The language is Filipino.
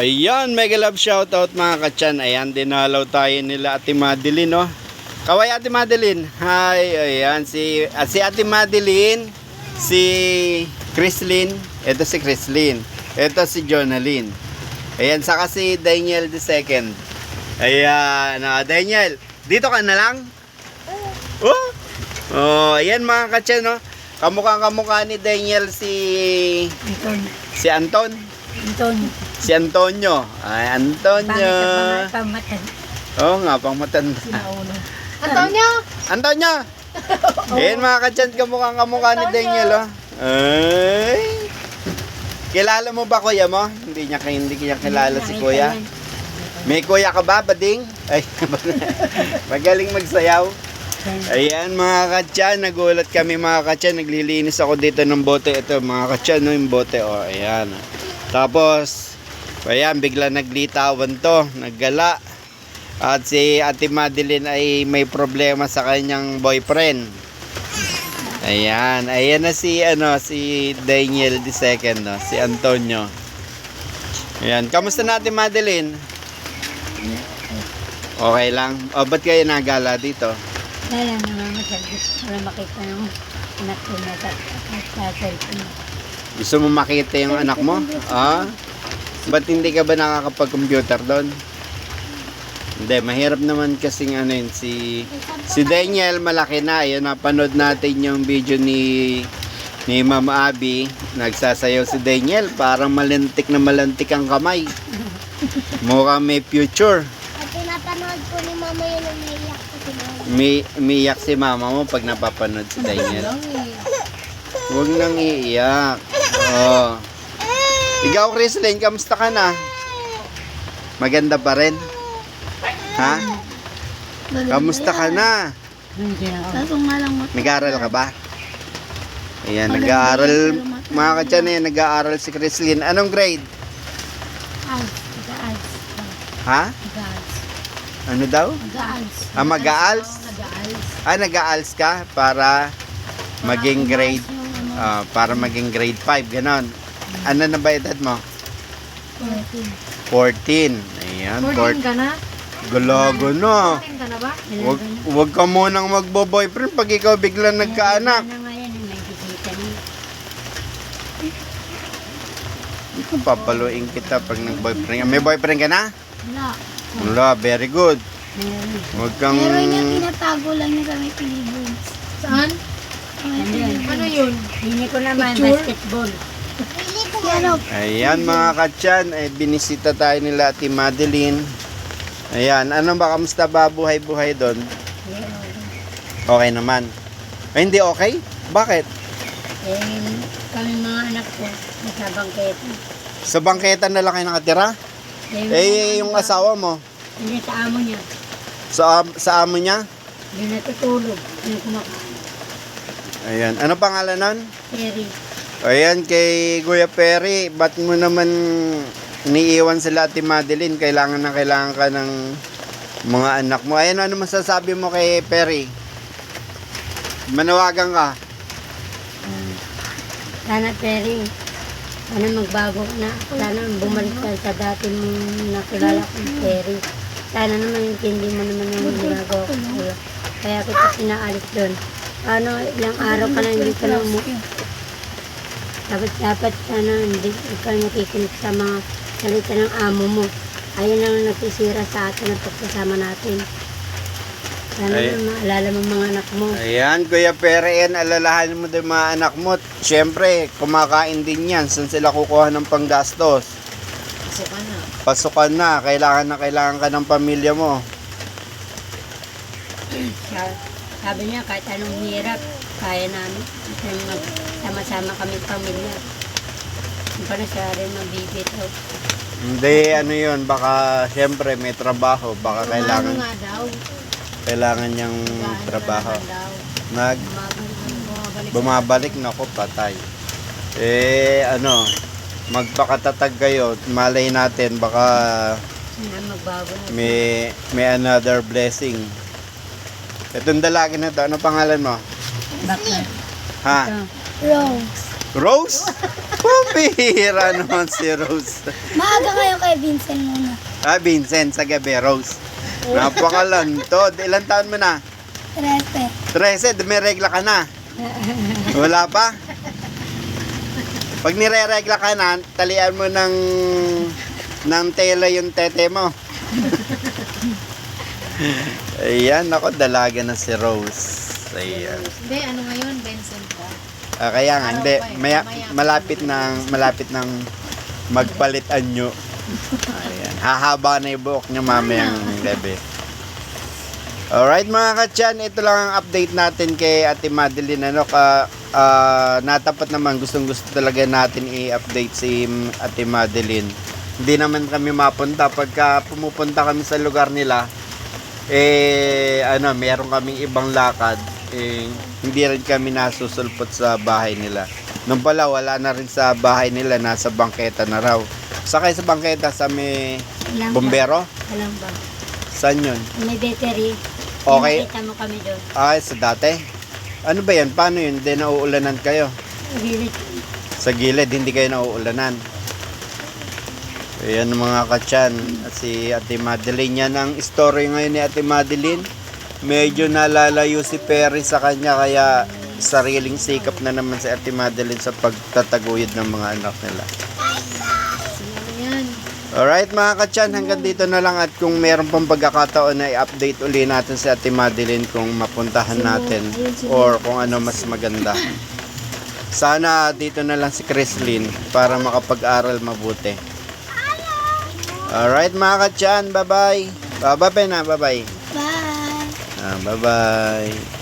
Ayan, mega love shoutout mga kachan. Ayan, dinalaw tayo nila Ate Madeline, no? Kaway Ate Madeline. Hi, ayan, si, ah, si Ate Madeline, si Chrislyn, ito si Chrislyn, ito si Jonalyn. Ayan, saka si Daniel the second. Ayan, ah, Daniel, dito ka na lang? Oh, oh ayan mga kachan, no? Kamukha kamukha ni Daniel si Anton. si Anton. Anton. Si Antonio. Ay, Antonio. Pangit ang mga. Oo nga, pang matanda. Antonio! Antonio! Ayan mga kachan, kamukha kamukha ni Daniel, oh. Ay. Kilala mo ba kuya mo? Hindi niya, hindi niya kilala si kuya. May kuya ka ba, bading? Ay, magaling magsayaw. Ayan mga katyan, nagulat kami mga katyan, naglilinis ako dito ng bote. Ito mga katyan, no, yung bote, oh, ayan. Tapos, ayan, bigla naglitawan to, naggala. At si Ate Madeline ay may problema sa kanyang boyfriend. Ayan, ayan na si ano si Daniel the second, no, si Antonio. Ayan, kamusta na Ate Madeline? Okay lang. O, ba't kayo nagala dito? Wala namamasal. Wala makita ng anak ko na sa cellphone. Gusto mo makita yung anak mo? Ah? Ba't hindi ka ba nakakapag-computer doon? Hindi, mahirap naman kasing ano yun, si, si Daniel malaki na. Yun, napanood natin yung video ni ni Mama Abby. Nagsasayaw si Daniel, parang malintik na malintik ang kamay. Mukhang may future. At pinapanood ko ni mama yun umiiyak ko si mama. May, umiiyak si mama mo pag napapanood si Daniel. Huwag nang iiyak. Oh. Ikaw, Chrislyn, kamusta ka na? Maganda pa rin? Ha? Kamusta ka na? Hindi ako. Kaso nga lang mat- Nag-aaral ka ba? Ayan, nag-aaral. Mga na yan, nag-aaral si Chrislyn. Anong grade? Ads. Mag-ads. Ha? Mag-ads. Ano daw? Mag-ads. Ah? Mag-aals. Ah, nag-aals ka para maging grade ah, para maging grade 5, ganon. Ano na ba edad mo? 14. Ayan, 14. ka na? Gulago no. 14 ka na ba? Wag, wag ka munang magbo-boyfriend pag ikaw biglang nagkaanak. Ano niya. Papaluin kita pag nag-boyfriend. May boyfriend ka na? Wala. Wala, very good. Meron. Wag kang... Meron niya tinatago lang niya sa may pilibon. Saan? Ano yun? Hindi ko naman basketball. Ayan mga katyan, eh, binisita tayo nila Ate Madeline. Ayan, ano ba, kamusta ba buhay-buhay doon? Okay naman. Ay, hindi okay? Bakit? Eh, kami mga anak ko, nasa bangketa. Sa bangketa na lang kayo nakatira? Eh, Eh, yung asawa mo, Hindi sa amo niya. sa, sa amo niya? Hindi natutulog. Hindi kumakain. Ayan, ano pangalan nun? Terry. Ayan, kay Kuya Perry, ba't mo naman iniiwan sila Ate Madeline? Kailangan na kailangan ka ng mga anak mo. Ayan, ano masasabi mo kay Perry? Manawagan ka. Sana Terry, sana magbago ka na. Sana bumalik ka sa dati mong nakilala kong Terry. Sana naman intindi mo naman yung ginagawa ko. Kaya kita pinaalis doon. Ano, ilang araw ka na hindi ka na umuwi. Dapat, dapat sana hindi ka nakikinig sa mga salita ng amo mo. Ayun ang nagsisira sa atin ang pagkasama natin. Sana Ay. maalala mo mga anak mo. Ayan, Kuya Perry, yan, alalahanin mo din mga anak mo. Siyempre, kumakain din yan. Saan sila kukuha ng panggastos? Suka na. Pasukan na, kailangan na kailangan ka ng pamilya mo. Sa- Sabi niya, kahit anong hirap, kaya namin. Kasi magsama-sama kami pamilya. Hindi pa na siya rin mabibitaw. Hindi, ano yun, baka siyempre may trabaho, baka Ano kailangan, nga daw? kailangan niyang trabaho. Ano daw? Nag, Bumabalik. bumabalik na ako, patay. Eh, ano, magpakatatag kayo, malay natin, baka Na magbago na. may, may another blessing. Itong dalagi na to, ano pangalan mo? Bakla. Ha? Rose. Rose? Pumihira naman si Rose. Maaga kayo kay Vincent muna. Ah, Vincent, sa gabi, Rose. Napakalantod. Ilan taon mo na? Trete. 13, may regla ka na. Wala pa? Pag nire-regla ka na, talian mo ng ng tela yung tete mo. Ayan, ako dalaga na si Rose. Ayan. Hindi, ano ngayon, Benson ka? Ah, kaya nga, hindi, pa eh, maya, malapit ng, malapit ng magpalit anyo. Ayan, hahaba na yung buhok niya mamayang gabi. Alright mga kachan, ito lang ang update natin kay Ate Madeline. Ano, ka, ah, natapat naman, gustong gusto talaga natin i-update si Ate Madeline. Hindi naman kami mapunta pagka pumupunta kami sa lugar nila. Eh, ano, meron kaming ibang lakad. Eh, hindi rin kami nasusulpot sa bahay nila. Nung pala, wala na rin sa bahay nila, nasa bangketa na raw. Sakay sa bangketa sa may Alam bombero? ba? Alam ba? Saan yun? May battery. Okay. Nakita mo kami doon. Ay, sa dati? Ano ba yan? Paano yun? Hindi nauulanan kayo? Gilid. Sa gilid, hindi kayo nauulanan. Ayan mga kachan. At si Ate Madeline. Yan ang story ngayon ni Ate Madeline. Medyo nalalayo si Perry sa kanya kaya sariling sikap na naman si Ate Madeline sa pagtataguyod ng mga anak nila. Yan? Alright mga kachan, hanggang dito na lang at kung meron pang pagkakataon na i-update uli natin si Ate Madeline kung mapuntahan natin or kung ano mas maganda. Sana dito na lang si Chrislyn para makapag-aral mabuti. Alright mga kachan, bye-bye. Bye-bye na, bye-bye. Bye. Ah, bye-bye.